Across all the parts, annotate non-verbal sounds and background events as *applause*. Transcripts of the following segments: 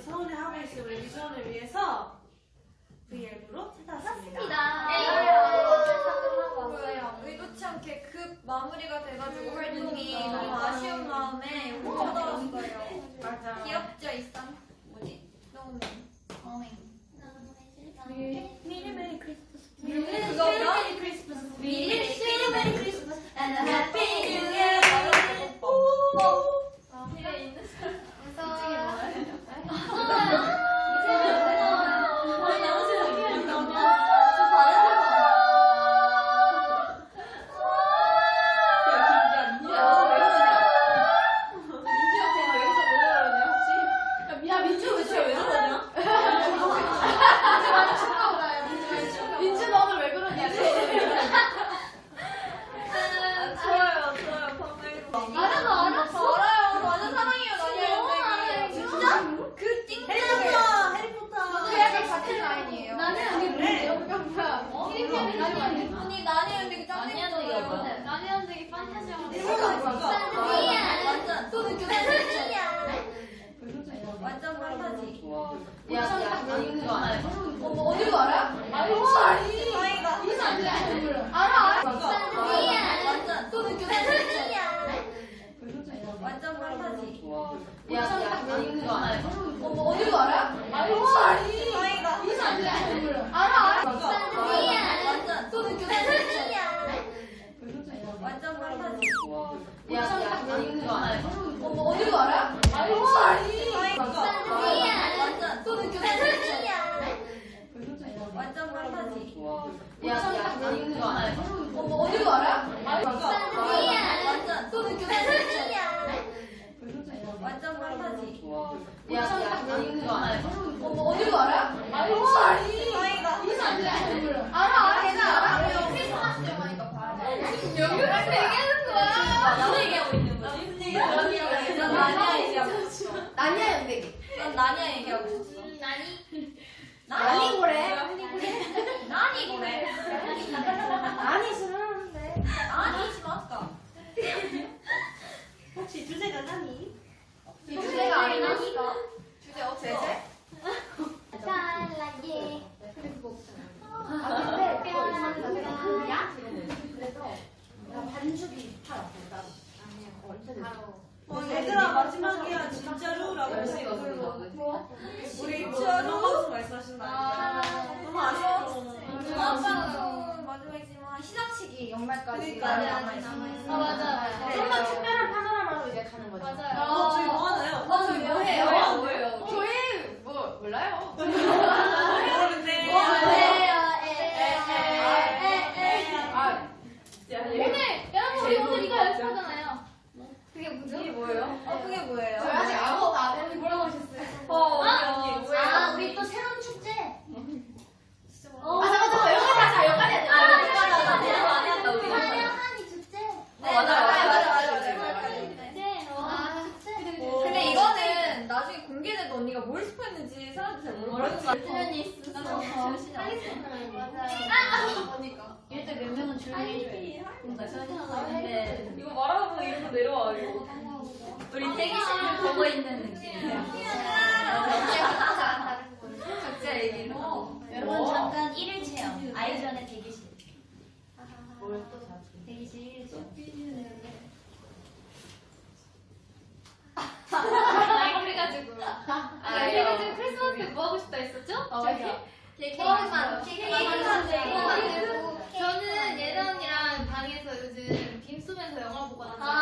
서운해 하고 있음을 유전을 위해서 V앱으로 찾아왔습니다. 의도치 예. 예. 예. 않게 급 마무리가 돼가지고 음. 활동이 너무 음. 아쉬운 마음에 혼자 나왔어요. 맞아. 귀엽죠 이상? 뭐지? 너무 미리 메리 크리스마스. 미리 메리 크리스마스. 미리 메리 크리스마스 and a happy new year. Thank you. 연말까지 그러니까, 남아있어요. 아, 맞아. 맞아. 좀만 네. 특별한 파노라마로 이제 가는 거죠. 맞아요. 생각하는데 이거 말하고 이거 내려와 이거 우리 대기실을 보고 있는 느낌이야. 각자 각자 얘기로 어. 여러분 어. 잠깐 일을 채요. 아이 전에 대기실. 뭘또 자지? 대기실 일 채. 아, 아, 뭐 저는 예나 언니랑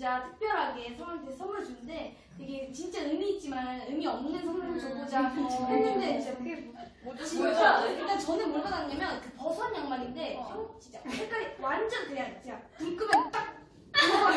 진짜 특별하게 서로한테 선물 주는데 되게 진짜 의미 있지만 의미 없는 선물을 줘보자 *laughs* 했는데 진짜 그게 진짜 일단 저는 뭘 받았냐면 그 버섯 양말인데 형 진짜 색깔이 완전 그냥 진짜 불 끄면 딱 그거를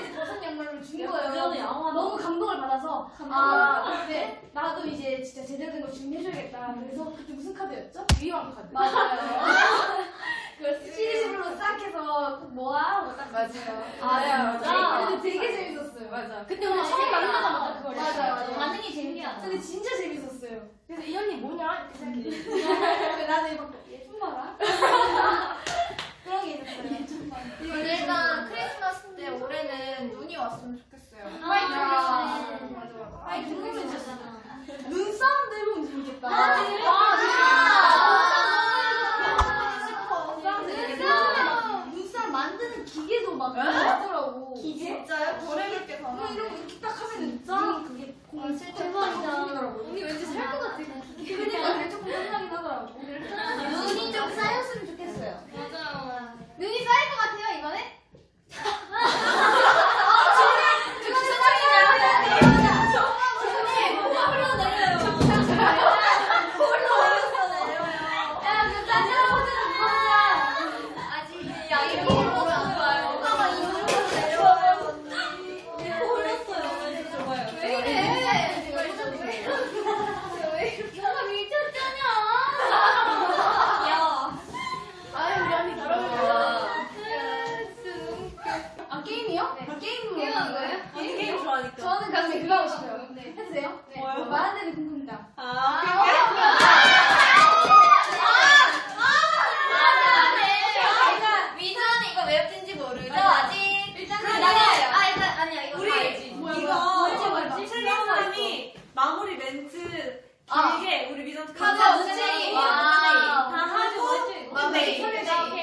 이제 버섯 양말로 준 거예요. 너무 감동을 받아서 아, 네 나도 이제 진짜 제대로 된 걸 준비해줘야겠다. 그래서 그때 무슨 카드였죠? 위험 카드. 맞아요. *laughs* 그걸 시리즈별로 싹 해서 꼭 모아 하고 딱 맞아요. 알아요. 맞아. 근데 되게 재밌었어요. 맞아. 그때 우리 처음 만나자마자 그걸 맞아요, 했어요. 맞아요. 반응이 재밌잖아. 근데 진짜 재밌었어요. 그래서 이 언니 뭐냐? 이렇게 생각해. 나도 이거 얘좀 봐라. *laughs* 그런 게 있었어요. 근데 일단 크리스마스 때 올해는 눈이 왔으면 좋겠어요. 화이트 아. 맞아, 맞아. 아니, 눈 오면 진짜. 눈싸움도 해보면 재밌겠다. 아, 기계도 막 있더라고. 진짜요? 거래를 게 그거 가능해. 이런 거 이렇게 딱 하면은 눈 그게 공 대박이다. 언니 왠지 살 것 같아. 그러니까 그게 조금 생각이 나더라고. 눈이 좀 쌓였으면 좋겠어요. 눈이 쌓일 것 같아요 이번에? 아유 우리 언니 잘 어울려. 아 게임이요? 네. 게임으로 하는 거예요? 언니 게임 좋아하니까. 저는 그러면 그거 하고 싶어요. 해도 돼요? 뭐요? 마흔대는 궁금다. 아, 위즈언니 이거 왜 웃긴지 모르죠? 아직. 일단 그럼 나가요. 아, 일단, 아니야, 이거 우리 봐야지. 이거 틀린 사람이 마무리 멘트 길게 우리 미전 가자, 문제리. 다 와. 하고 마무리.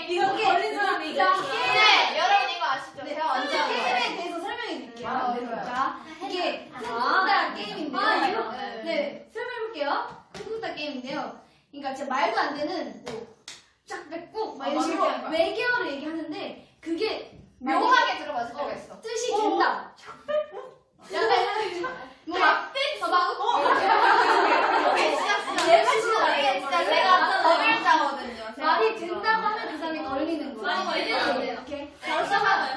이거 걸린 사람이 이제 네, 여러분 이거 아시죠? 제가 완전. 아, 게임에 대해서 설명해 드릴게요. 아, 네, 자, 이게 쿵쿵따 게임인데요. 아, 이거? 네, 설명해 볼게요. 쿵쿵따 게임인데요. 그러니까 진짜 말도 안 되는 뭐쫙 뺏고 막 아, 이런 식으로 맞아요, 맞아요. 외계어를 얘기하는데 그게 묘하게 들어봤을 때가 있어. 뜻이 된다. 약간 이런 뭐 뺏어 막 얘가 진짜 진짜 제가 더글자거든요. 말이 된다고 하면 그 사람이 걸리는 거예요. 아, 걸리는 이렇게 시작하나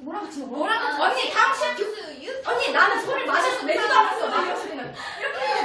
뭐라고 치면 뭐라고 쳐? 언니, 당신 교수, 언니, 나는 소를 마셔서 매주도 않았어. 마셔 소리는. 이렇게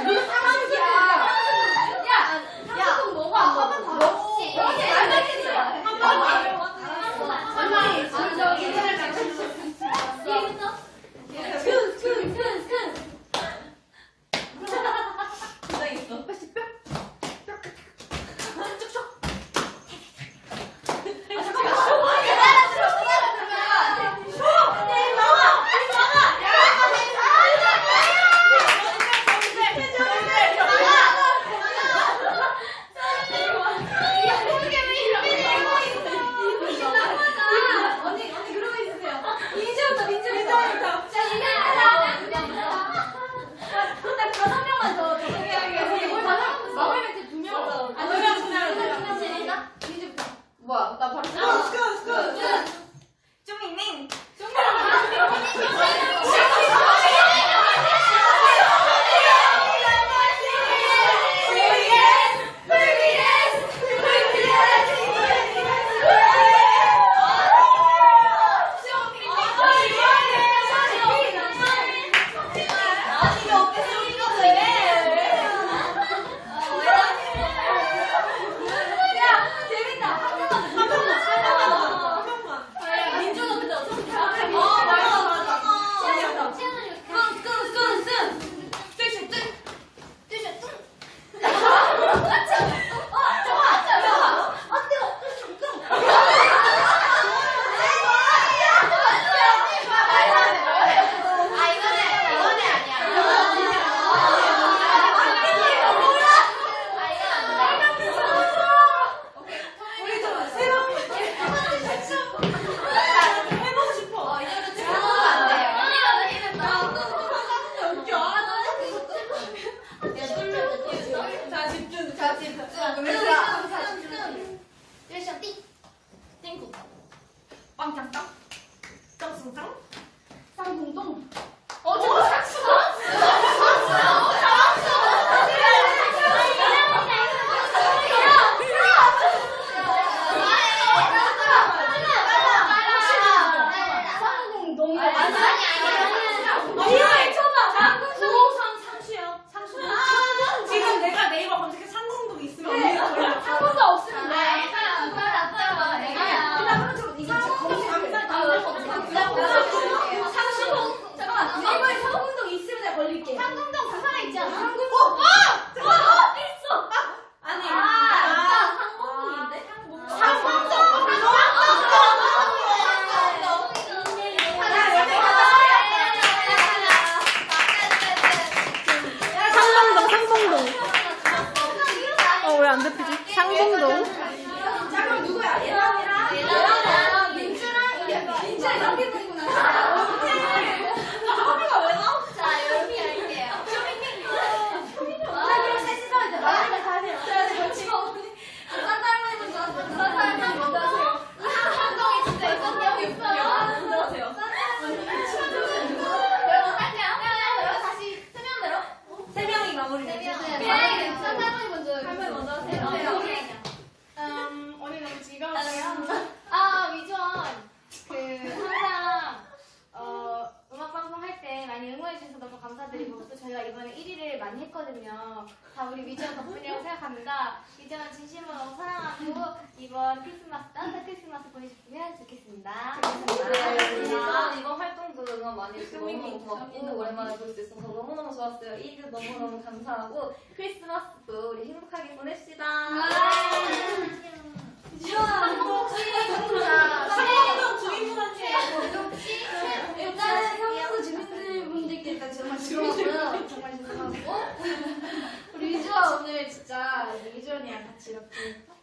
위전 덕분이라고 생각합니다. 위전 진심으로 너무 사랑하고, 이번 크리스마스, 따뜻한 크리스마스 보내셨으면 좋겠습니다. 이번 이번 활동도 응원 많이 너무너무 고맙고 오랜만에 볼 수 있어서 너무너무 좋았어요. 1위 너무너무 감사하고 크리스마스도 우리 행복하게 보냅시다. 일단은 상수 주민들분들께 일단 정말 죄송하고요. 정말 죄송하고 우리 위주와 오늘 진짜 위주원이랑 같이 이렇게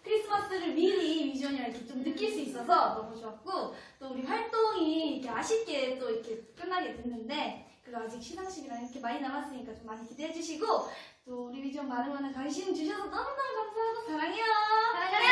크리스마스를 미리 위주원이랑 이렇게 좀 느낄 수 있어서 너무 좋았고 또 우리 활동이 이렇게 아쉽게 또 이렇게 끝나게 됐는데 그리고 아직 시상식이랑 이렇게 많이 남았으니까 좀 많이 기대해 주시고 또 우리 위주원 많은 많은 관심 주셔서 너무너무 감사하고 사랑해요. 사랑해요.